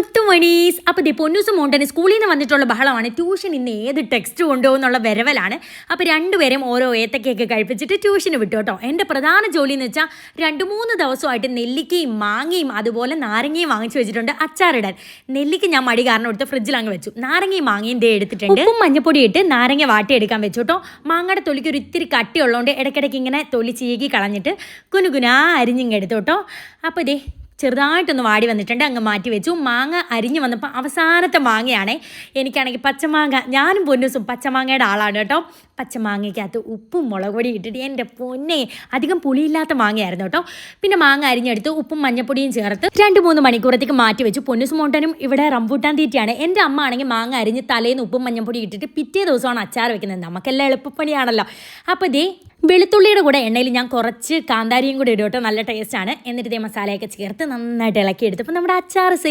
മുത്തുമണീസ് അപ്പോൾ ദേ പൊന്നൂസ് മോണ്ടന് സ്കൂളിൽ നിന്ന് വന്നിട്ടുള്ള ബഹളമാണ്. ട്യൂഷൻ ഇന്ന് ഏത് ടെക്സ്റ്റ് കൊണ്ടുപോകുന്നുള്ള വരവലാണ്. അപ്പോൾ രണ്ടുപേരും ഓരോ ഏത്തക്കയൊക്കെ കഴിപ്പിച്ചിട്ട് ട്യൂഷന് വിട്ടു കേട്ടോ. എന്റെ പ്രധാന ജോലി എന്ന് വെച്ചാൽ രണ്ട് മൂന്ന് ദിവസമായിട്ട് നെല്ലിക്കയും മാങ്ങയും അതുപോലെ നാരങ്ങയും വാങ്ങിച്ചു വെച്ചിട്ടുണ്ട് അച്ചാറിടാൻ. നെല്ലിക്ക ഞാൻ മടി കാരണം എടുത്ത് ഫ്രിഡ്ജിൽ അങ്ങ് വെച്ചു. നാരങ്ങയും മാങ്ങയും ദേ എടുത്തിട്ടുണ്ട്. ഉപ്പും മഞ്ഞപ്പൊടി ഇട്ട് നാരങ്ങ വാട്ടിയെടുക്കാൻ വെച്ചു കേട്ടോ. മാങ്ങയുടെ തൊലിക്ക് ഒരു ഇത്തിരി കട്ടിയുള്ളതുകൊണ്ട് ഇടയ്ക്കിടയ്ക്ക് ഇങ്ങനെ തൊലി ചീകി കളഞ്ഞിട്ട് കുനുകുനാ അരിഞ്ഞിങ്ങെടുത്തു കേട്ടോ. അപ്പോൾ ദേ ചെറുതായിട്ടൊന്ന് വാടി വന്നിട്ടുണ്ട് അങ്ങ് മാറ്റി വെച്ചു. മാങ്ങ അരിഞ്ഞു വന്നപ്പോൾ അവസാനത്തെ മാങ്ങയാണേ. എനിക്കാണെങ്കിൽ പച്ചമാങ്ങ ഞാനും പൊന്നൂസും പച്ചമാങ്ങയുടെ ആളാണ് കേട്ടോ. പച്ചമാങ്ങയ്ക്കകത്ത് ഉപ്പും മുളക് പൊടി ഇട്ടിട്ട് എന്റെ പൊന്നെ അധികം പുളിയില്ലാത്ത മാങ്ങയായിരുന്നു കേട്ടോ. പിന്നെ മാങ്ങ അരിഞ്ഞെടുത്ത് ഉപ്പും മഞ്ഞപ്പൊടിയും ചേർത്ത് രണ്ട് മൂന്ന് മണിക്കൂറത്തേക്ക് മാറ്റി വെച്ചു. പൊന്നൂസ് മോട്ടനും ഇവിടെ റംബൂട്ടാൻ തീറ്റയാണ്. എന്റെ അമ്മ ആണെങ്കിൽ മാങ്ങ അരിഞ്ഞ് തലേന്ന് ഉപ്പും മഞ്ഞപ്പൊടി ഇട്ടിട്ട് പിറ്റേ ദിവസമാണ് അച്ചാർ വെക്കുന്നത്. നമുക്കെല്ലാം എളുപ്പപ്പണിയാണല്ലോ. അപ്പോൾ ദേ വെളുത്തുള്ളിയുടെ കൂടെ എണ്ണയിൽ ഞാൻ കുറച്ച് കാന്താരിയും കൂടി ഇടും കേട്ടോ. നല്ല ടേസ്റ്റാണ് എന്നിട്ട് ഇതേ മസാലയൊക്കെ ചേർത്ത് നന്നായിട്ട് ഇളക്കി എടുത്തപ്പോൾ നമ്മുടെ അച്ചാർ സെറ്റ്